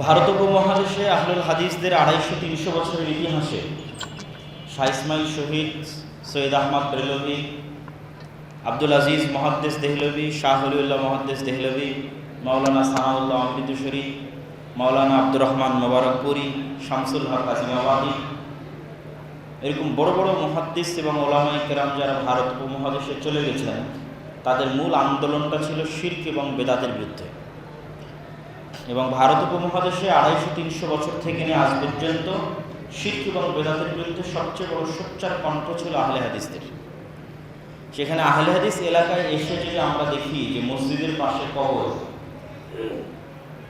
ভারত উপমহাদেশে আহলুল হাদিসদের আড়াইশো, তিনশো বছরের ইতিহাসে শাহ ইসমাইল শহীদ, সৈয়দ আহমদ বেরলভি আব্দুল আজিজ মহাদ্দেস দেহলভি, শাহ হলিউল্লাহ মহাদ্দেস দেহলভি, মাওলানা সানাউল্লাহ অমৃতসরী মাওলানা আব্দুর রহমান মোবারকপুরি, শামসুল হক আজিমাবাদী এরকম বড় বড় মহাদ্দিস এবং ওলামাই কেরাম যারা ভারত উপমহাদেশে চলে গেছেন তাদের মূল আন্দোলনটা ছিল শির্ক এবং বেদাতের বিরুদ্ধে। এবং ভারত উপমহাদেশে আড়াইশো, তিনশো বছর থেকে নিয়ে আজ পর্যন্ত শির্ক এবং বেদাতের বিরুদ্ধে সবচেয়ে বড় সোচ্চার কণ্ঠ ছিল আহলে হাদিসদের। সেখানে আহলে হাদিস এলাকায় এসে যদি আমরা দেখি যে মসজিদের পাশে কবর,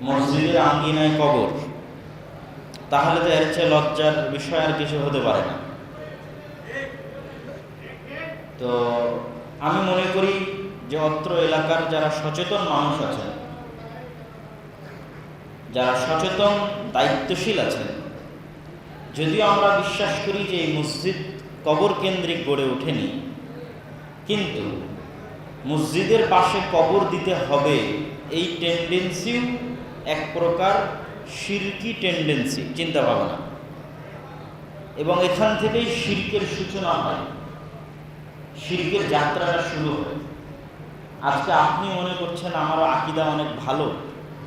মসজিদের আঙ্গিনায় কবর, তাহলে তো এর চেয়ে লজ্জার বিষয় আর কিছু হতে পারে না। তো আমি মনে করি যে অত্র এলাকার যারা সচেতন মানুষ আছেন যারা সচেতন, দায়িত্বশীল আছেন। যদিও আমরা বিশ্বাস করি যে এই মসজিদ কবর কেন্দ্রিক গড়ে ওঠেনি, কিন্তু মসজিদের পাশে কবর দিতে হবে এই টেন্ডেন্সিও এক প্রকার শিরকি টেন্ডেন্সি চিন্তা ভাবনা এবং এখান থেকেই শিরকের সূচনা হয় শিরকের যাত্রাটা শুরু হয়। আজকে আপনি মনে করছেন আমার আকিদা অনেক ভালো।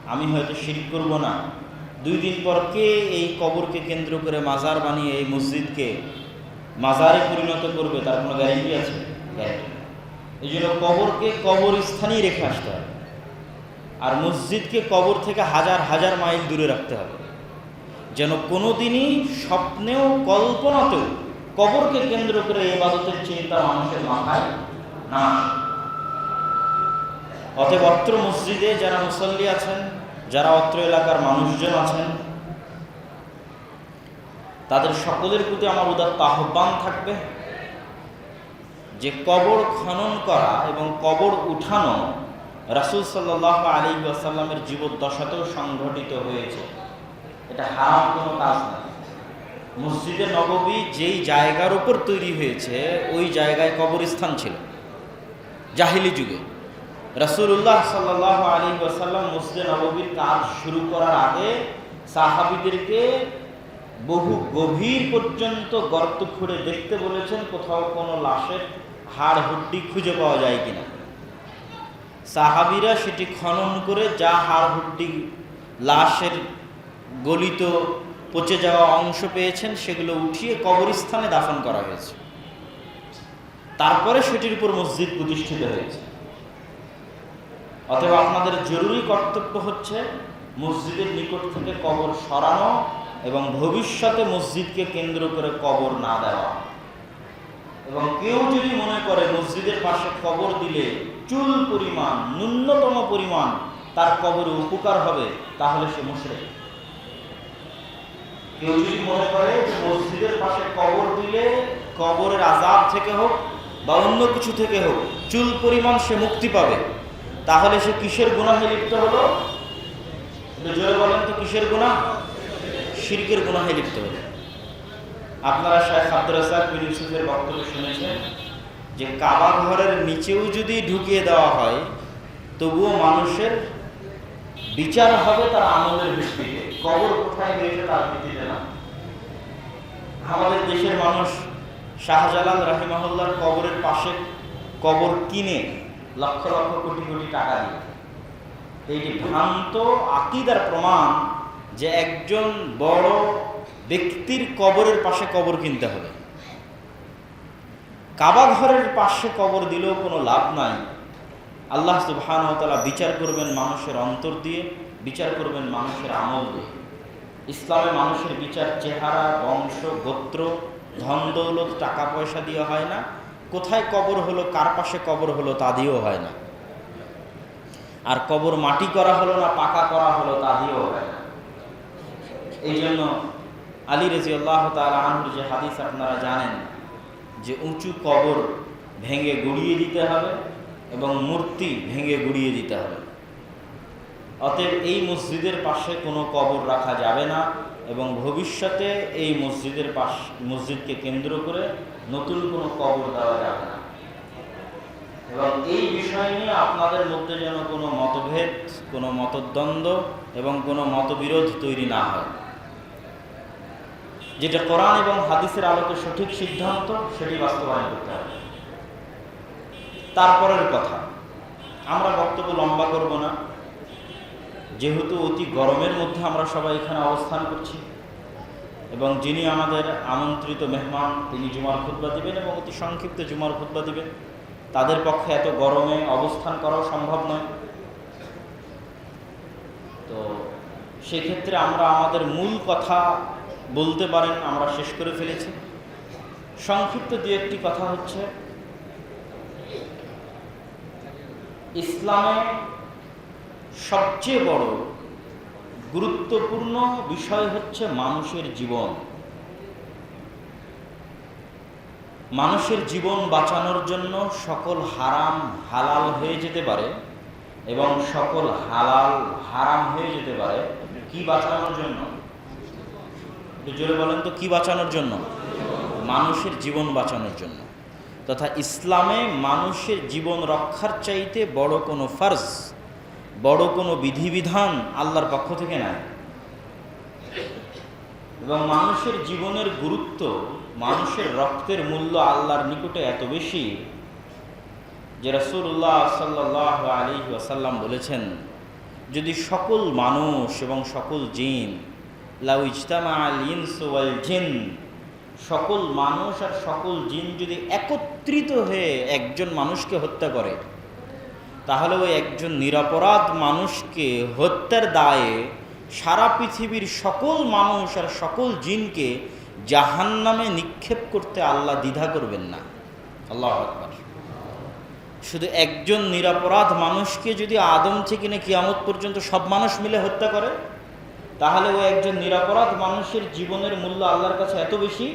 আমি হয়তো শিরিক করব না। দুই দিন পর কে এই কবরকে কেন্দ্র করে মাজার বানিয়ে এই মসজিদকে মাজারে পরিণত করবে, তার কোনো গ্যারেন্টি আছে? গ্যারেন্টি এই জন্য কবরকে কবরস্থানেই রেখে আসতে হবে। আর মসজিদকে কবর থেকে হাজার হাজার মাইল দূরে রাখতে হবে। যেন কোনো দিনই স্বপ্নেও, কল্পনাতেও কবরকে কেন্দ্র করে এবাদতের চিন্তা মানুষের মাথায় না। অতএব অত্র মসজিদে যারা মুসল্লি আছেন, যারা অত্র এলাকার মানুষজন আছেন, তাদের সকলের প্রতি আমার উদাত্ত আহ্বান থাকবে যে কবর খনন করা এবং কবর উঠানো রাসুল সাল্লাহ আলী আসাল্লামের জীবদ্দশাতেও সংঘটিত হয়েছে। এটা হারাম কোনো কাজ না মসজিদে নববী যেই জায়গার উপর তৈরি হয়েছে, ওই জায়গায় কবরস্থান ছিল। জাহিলি যুগে। রসুল্লাহ সাল্লাহ আলী ওয়াসাল্লাম মসজিদে নববীর কাজ শুরু করার আগে সাহাবিদেরকে বহু গভীর পর্যন্ত গর্ত খুঁড়ে দেখতে বলেছেন, কোথাও কোনো লাশের হাড় হুড্ডি খুঁজে পাওয়া যায় কিনা। সাহাবিরা সেটি খনন করে যা হাড় হুড্ডি লাশের গলিত পচে যাওয়া অংশ পেয়েছেন, সেগুলো উঠিয়ে কবরস্থানে দাফন করা হয়েছে। তারপরে সেটির উপর মসজিদ প্রতিষ্ঠিত হয়েছে। অতএব আপনাদের জরুরি কর্তব্য হচ্ছে মসজিদের নিকট থেকে কবর সরানো এবং ভবিষ্যতে মসজিদকে কেন্দ্র করে কবর না দেওয়া। এবং কেউ যদি মনে করে মসজিদের পাশে কবর দিলে চুল পরিমাণ, ন্যূনতম পরিমাণ তার কবরে উপকার হবে, তাহলে সে মুশরে কেউ যদি মনে করে মসজিদের পাশে কবর দিলে কবরের আজাব থেকে হোক বা অন্য কিছু থেকে হোক, চুল পরিমাণ সে মুক্তি পাবে। তাহলে সে কিসের গুণাহে লিপ্ত হলো? জোরে বলেন তো, কিসের গুণা শিরকের গুণাহে লিপ্ত হলো। আপনারা শাহেখ আব্দুল বক্তব্য শুনেছেন যে কাবা ঘরের নিচেও যদি ঢুকিয়ে দেওয়া হয়, তবুও মানুষের বিচার হবে তার আমলের ভিত্তিতে। কবর কোথায় গিয়েছে তার ভিত্তিতে না? আমাদের দেশের মানুষ শাহজালাল রাহিমাহুল্লার কবরের পাশে কবর কিনে লক্ষ লক্ষ কোটি কোটি টাকা দিয়ে এইটি ভ্রান্ত আকিদার প্রমাণ যে একজন বড় ব্যক্তির কবরের পাশে কবর কিনতে হবে। কাবা ঘরের পাশে কবর দিলেও কোনো লাভ নাই। আল্লাহ সুবহানতালা বিচার করবেন মানুষের অন্তর দিয়ে, বিচার করবেন মানুষের আমল দিয়ে। ইসলামে মানুষের বিচার চেহারা, বংশ, গোত্র ধন দৌলত টাকা পয়সা দিয়ে হয় না। কোথায় কবর হলো, কার পাশে কবর হলো তা দিয়েও হয় না। আর কবর মাটি করা হলো না, পাকা করা হলো তা দিয়েও হয় না। এই জন্য আলী রেজি আল্লাহ তালুর যে হাদিস আপনারা জানেন, যে উঁচু কবর ভেঙে গুড়িয়ে দিতে হবে এবং মূর্তি ভেঙে গুড়িয়ে দিতে হবে। অতএব এই মসজিদের পাশে কোনো কবর রাখা যাবে না এবং ভবিষ্যতে এই মসজিদের পাশ, মসজিদকে কেন্দ্র করে নতুন কোনো কবর দেওয়া যাবে না। এবং এই বিষয় নিয়ে আপনাদের মধ্যে যেন কোনো মতভেদ, কোনো মতদ্বন্দ্ব এবং কোনো মতবিরোধ তৈরি না হয়। যেটা কোরআন এবং হাদিসের আলোকে সঠিক সিদ্ধান্ত, সেটি বাস্তবায়ন করতে হবে। তারপরের কথা, আমরা বক্তব্য লম্বা করব না। যেহেতু অতি গরমের মধ্যে আমরা সবাই এখানে অবস্থান করছি, এবং যিনি আমাদের আমন্ত্রিত মেহমান, তিনি জুমার খুতবা দিবেন এবং অতি সংক্ষিপ্ত জুমার খুতবা দিবেন। তাদের পক্ষে এত গরমে অবস্থান করাও সম্ভব নয়। তো সেক্ষেত্রে আমরা আমাদের মূল কথা বলতে পারেন, আমরা শেষ করে ফেলেছি। সংক্ষিপ্ত দু একটি কথা হচ্ছে, ইসলামে সবচেয়ে বড় গুরুত্বপূর্ণ বিষয় হচ্ছে মানুষের জীবন। মানুষের জীবন বাঁচানোর জন্য সকল হারাম হালাল হয়ে যেতে পারে এবং সকল হালাল হারাম হয়ে যেতে পারে। কি বাঁচানোর জন্য? জোরে বলেন তো, কি বাঁচানোর জন্য? মানুষের জীবন বাঁচানোর জন্য। তথা ইসলামে মানুষের জীবন রক্ষার চাইতে বড় কোনো ফার্জ বড় কোনো বিধিবিধান আল্লাহর পক্ষ থেকে নাই। এবং মানুষের জীবনের গুরুত্ব, মানুষের রক্তের মূল্য আল্লাহর নিকটে এত বেশি যে রসুল্লাহ সাল্লাহ আলী ওয়াসাল্লাম বলেছেন, যদি সকল মানুষ এবং সকল জিন, লাউ ইজতামা আল ইনস ওয়াল জিন, সকল মানুষ আর সকল জিন যদি একত্রিত হয়ে একজন মানুষকে হত্যা করে তাহলে ওই একজন নিরাপরাধ মানুষকে হত্যার দায়ে সারা পৃথিবীর সকল মানুষ আর সকল জিনকে জাহান নামে নিক্ষেপ করতে আল্লাহ দ্বিধা করবেন না। আল্লাহ আকবর। শুধু একজন নিরাপরাধ মানুষকে যদি আদম থেকে না কিয়ামত পর্যন্ত সব মানুষ মিলে হত্যা করে, তাহলে ওই একজন নিরাপরাধ মানুষের জীবনের মূল্য আল্লাহর কাছে এত বেশি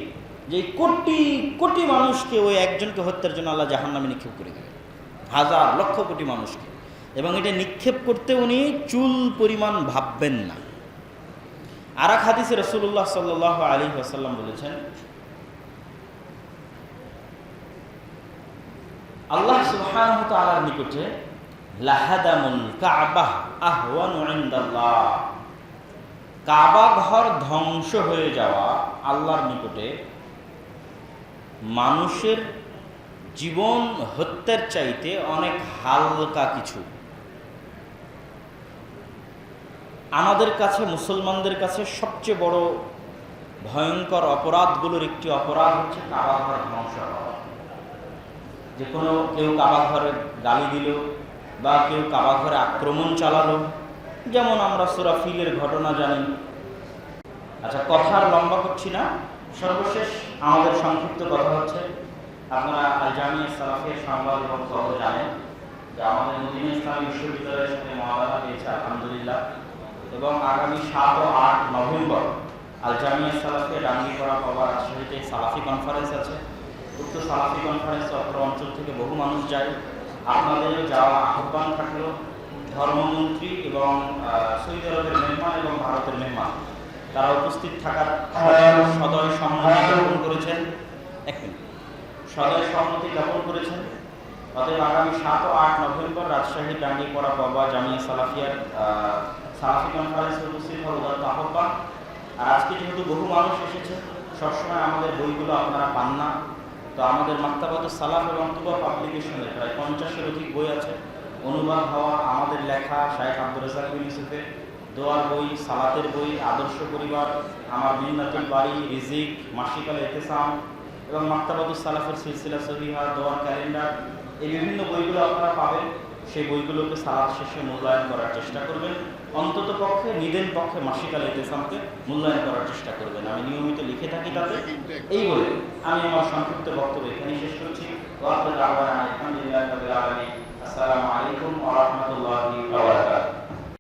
যে কোটি কোটি মানুষকে ওই একজনকে হত্যার জন্য আল্লাহ জাহান নামে নিক্ষেপ করে দেবে। হাজার লক্ষ কোটি মানুষকে। এবং এটা নিক্ষেপ করতে উনি চুল পরিমাণ ভাববেন না। আর এক হাদিসে রসুল্লাহ সাল্লাহ আলী আসাল্লাম বলেছেন, আল্লাহ তালার নিকটে কাবাহ ঘর ধ্বংস হয়ে যাওয়া আল্লাহর নিকটে মানুষের জীবন হত্যার চাইতে অনেক হালকা কিছু। আমাদের কাছে, মুসলমানদের কাছে সবচেয়ে বড় ভয়ঙ্কর অপরাধগুলোর একটি অপরাধ হচ্ছে কাবাঘর ধ্বংস যে কোনো কেউ কাবাঘরে গালি দিল বা কেউ কাবাঘরে আক্রমণ চালালো, যেমন আমরা সুরাফিলের ঘটনা জানি। আচ্ছা কথার লম্বা করছি না। সর্বশেষ আমাদের সংক্ষিপ্ত কথা হচ্ছে আপনারা আল জামিয়া সালাফের সংবাদ এবং খবর জানেন যে আমাদের মদিনা ইসলামী বিশ্ববিদ্যালয়ের সাথে মহাদানা পেয়েছে আলহামদুলিল্লাহ। এবং আগামী সাত ও আট নভেম্বর আল জামিয়া সালাফে ডাঙ্গিপাড়া বাবা রাজশাহীতে সালাফি কনফারেন্স আছে। উক্ত সালাফি কনফারেন্স অত্র অঞ্চল থেকে বহু মানুষ যায়। আপনাদের যাওয়া আহ্বান থাকল ধর্মমন্ত্রী এবং সৌদি আরবের মেহমান এবং ভারতের মেহমান। তারা উপস্থিত থাকার সদয় সম্মতি জ্ঞাপন করেছেন। এক মিনিট। সদয় সম্মতি জ্ঞাপন করেছেন। অতএব আগামী সাত ও আট নভেম্বর রাজশাহী ডাঙ্গিপাড়া বাবা জামিয়া সালাফিয়ার সালাফি কনফারেন্সে উপস্থিত হওয়ার উদাত্ত আহ্বান। আর আজকে যেহেতু বহু মানুষ এসেছে, সবসময় আমাদের বইগুলো আপনারা পান না। তো আমাদের মাক্তাবাদ সালাফ এবং তুবা পাবলিকেশনের প্রায় পঞ্চাশের অধিক বই আছে। অনুবাদ হওয়া আমাদের লেখা শাহেখ আব্দুল রাজাক ইউসুফের, দোয়ার বই, সালাতের বই, আদর্শ পরিবার, আমার মিন্নাতুল বাড়ি রিজিক, মাসিকাল এতেসাম এবং মাক্তাবাদুল সালাফের সিলসিলা সহিহা দোয়ার ক্যালেন্ডার, এই বিভিন্ন বইগুলো আপনারা পাবেন। সেই বইগুলোকে সালাদ শেষে মূল্যায়ন করার চেষ্টা করবেন। অন্তত পক্ষে, নিদেন পক্ষে মাসিকাল এতেসামকে মূল্যায়ন করার চেষ্টা করবেন। আমি নিয়মিত লিখে থাকি তাতে। এই বলে আমি আমার সংক্ষিপ্ত বক্তব্য এখানেই শেষ করছি। আসসালামু আলাইকুম ওয়া রাহমাতুল্লাহি ওয়া বারাকাতুহু।